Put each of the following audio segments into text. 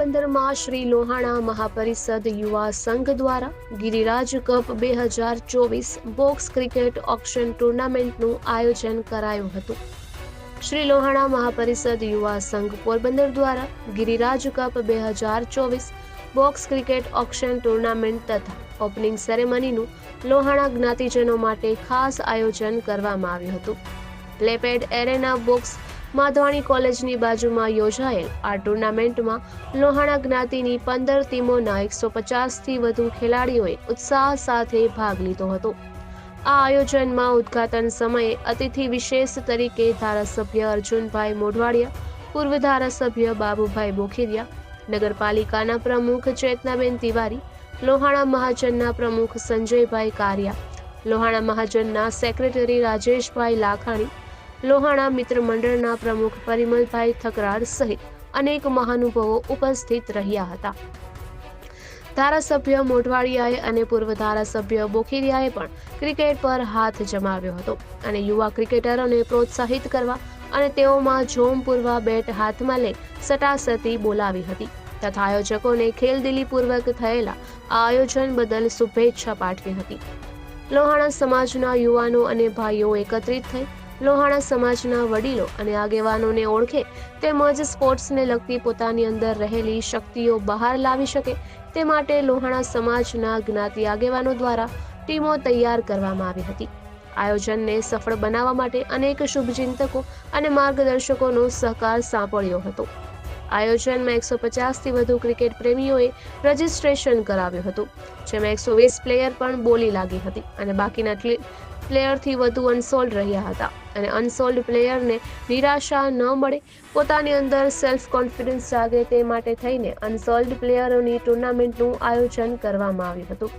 પોરબંદરમાં શ્રી લોહાણા મહાપરિષદ યુવા સંઘ દ્વારા ગિરિરાજ કપ બે હજાર ચોવીસ બોક્સ ક્રિકેટ ઓક્શન ટુર્નામેન્ટનું આયોજન કરાયું હતું. શ્રી લોહાણા મહાપરિષદ યુવા સંઘ પોરબંદર દ્વારા ગિરિરાજ કપ બે હજાર ચોવીસ બોક્સ ક્રિકેટ ઓક્શન ટુર્નામેન્ટ તથા ઓપનિંગ સેરેમનીનું લોહાણા જ્ઞાતિજનો માટે ખાસ આયોજન કરવામાં આવ્યું હતું. પ્લેપેડ એરેના બોક્સ માધવાણી કોલેજની બાજુમાં યોજાયેલ આ ટુર્નામેન્ટમાં લોહાણા જ્ઞાતિની પંદર ટીમોના એકસો પચાસથી વધુ ખેલાડીઓએ ઉત્સાહ સાથે ભાગ લીધો હતો. આ આયોજનમાં ઉદ્ઘાટન સમયે અતિથિ વિશેષ તરીકે ધારાસભ્ય અર્જુનભાઈ મોઢવાડિયા, પૂર્વ ધારાસભ્ય બાબુભાઈ બોખીરિયા, નગરપાલિકાના પ્રમુખ ચેતનાબેન તિવારી, લોહાણા મહાજનના પ્રમુખ સંજયભાઈ કારિયા, લોહાણા મહાજનના સેક્રેટરી રાજેશભાઈ લાખાણી લોહાણા મિત્ર મંડળના પ્રમુખ પરિમલભાઈ થકરાર સહિત અનેક મહાનુભાવો ઉપસ્થિત રહ્યા હતા. ધારાસભ્ય મોઢવાડિયાએ અને પૂર્વ ધારાસભ્ય બોખીરિયાએ પણ ક્રિકેટ પર હાથ જમાવ્યો હતો અને યુવા ક્રિકેટરોને પ્રોત્સાહિત કરવા અને તેઓમાં જોમ પૂર્વા બેટ હાથમાં લઈ સટાસટી બોલાવી હતી તથા આયોજકોને ખેલદિલીપૂર્વક થયેલા આ આયોજન બદલ શુભેચ્છા પાઠવી હતી. લોહાણા સમાજના યુવાનો અને ભાઈઓ એકત્રિત થઈ લોહાણા સમાજના વડીલો અને આગેવાનોને ઓળખે તેમજ સ્પોર્ટ્સને લગતી પોતાની અંદર રહેલી શક્તિઓ બહાર લાવી શકે તે માટે લોહાણા સમાજના જ્ઞાતિ આગેવાનો દ્વારા ટીમો તૈયાર કરવામાં આવી હતી. આયોજનને સફળ બનાવવા માટે અનેક શુભચિંતકો અને માર્ગદર્શકોનો સહકાર સાંપડ્યો હતો. આયોજનમાં એકસો પચાસથી વધુ ક્રિકેટ પ્રેમીઓએ રજીસ્ટ્રેશન કરાવ્યું હતું, જેમાં એકસો વીસ પ્લેયર પણ બોલી લાગી હતી અને બાકીના પ્લેયરથી વધુ અનસોલ્ડ રહ્યા હતા. અને અનસોલ્ડ પ્લેયરને નિરાશા ન મળે. પોતાની અંદર સેલ્ફ કોન્ફિડન્સ જાગે તે માટે થઈને અનસોલ્ડ પ્લેયરોની ટુર્નામેન્ટનું આયોજન કરવામાં આવ્યું હતું.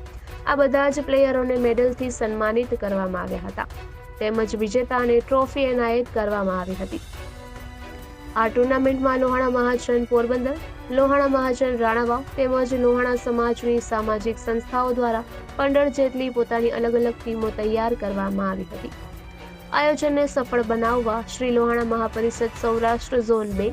આ બધા જ પ્લેયરોને મેડલથી સન્માનિત કરવામાં આવ્યા હતા. તેમજ વિજેતાને ટ્રોફી એનાયત કરવામાં આવી હતી. આ ટુર્નામેન્ટમાં લોહાણા મહાજન પોરબંદર, લોહાણા મહાજન રાણાવાવ તેમજ લોહાણા સમાજની સામાજિક સંસ્થાઓ દ્વારા પંદર જેટલી પોતાની અલગ અલગ ટીમો તૈયાર કરવામાં આવી હતી. આયોજનને સફળ બનાવવા શ્રી લોહાણા મહાપરિષદ સૌરાષ્ટ્ર ઝોન બે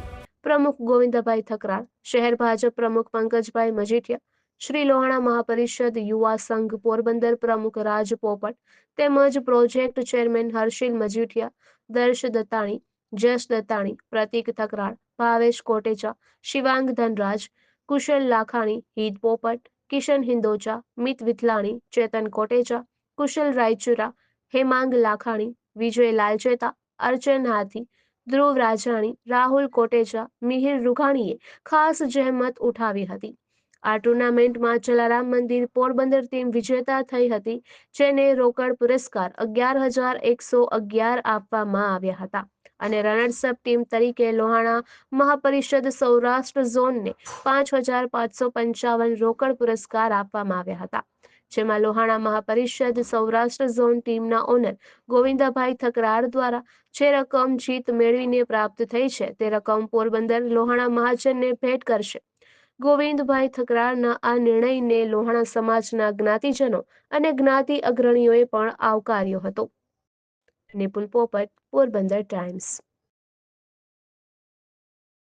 પ્રમુખ ગોવિંદભાઈ થકરાળ શહેર ભાજપ પ્રમુખ પંકજભાઈ મજીઠિયા, શ્રી લોહાણા મહાપરિષદ યુવા સંઘ પોરબંદર પ્રમુખ રાજ પોપટ તેમજ પ્રોજેક્ટ ચેરમેન હર્ષિલ મજીઠિયા, દર્શ દત્તાણી જશ દત્તાણી, પ્રતિક થકરાળ ભાવેશ કોટેચા, શિવાંગ ધનરાજ, કુશલ લાખાણી, હિત પોપટ, કિશન હિંદોચા, મિત વિથલાણી, ચેતન કોટેચા, કુશલ રાયચુરા, હેમાંગ લાખાણી વિજય લાલચેતા અર્ચન હાથી, ધ્રુવ રાજાણી, રાહુલ કોટેચા મિહિર રૂઘાણીએ ખાસ જહેમત ઉઠાવી હતી. આ ટુર્નામેન્ટમાં જલારામ મંદિર, પોરબંદર ટીમ વિજેતા થઈ હતી, જેને રોકડ પુરસ્કાર અગિયાર હજાર એકસો અગિયાર આપવામાં આવ્યા હતા. અને રનર્સઅપ ટીમ તરીકે લોહાણા મહાપરિષદ સૌરાષ્ટ્ર ઝોનને પાંચ હજાર પાંચસો પંચાવન રોકડ પુરસ્કાર આપવામાં આવ્યા હતા. જેમાં લોહાણા મહાપરિષદ, સૌરાષ્ટ્ર ઝોન ટીમના ઓનર ગોવિંદાભાઈ થકરાર દ્વારા જે રકમ જીત મેળવીને પ્રાપ્ત થઈ છે, તે રકમ પોરબંદર લોહાણા મહાજનને ભેટ કરશે. ગોવિંદભાઈ થકરારના આ નિર્ણયને લોહાણા સમાજના જ્ઞાતિજનો અને જ્ઞાતિ અગ્રણીઓએ પણ આવકાર્યો હતો. નિપુલ પોપટ, પોરબંદર ટાઈમ્સ.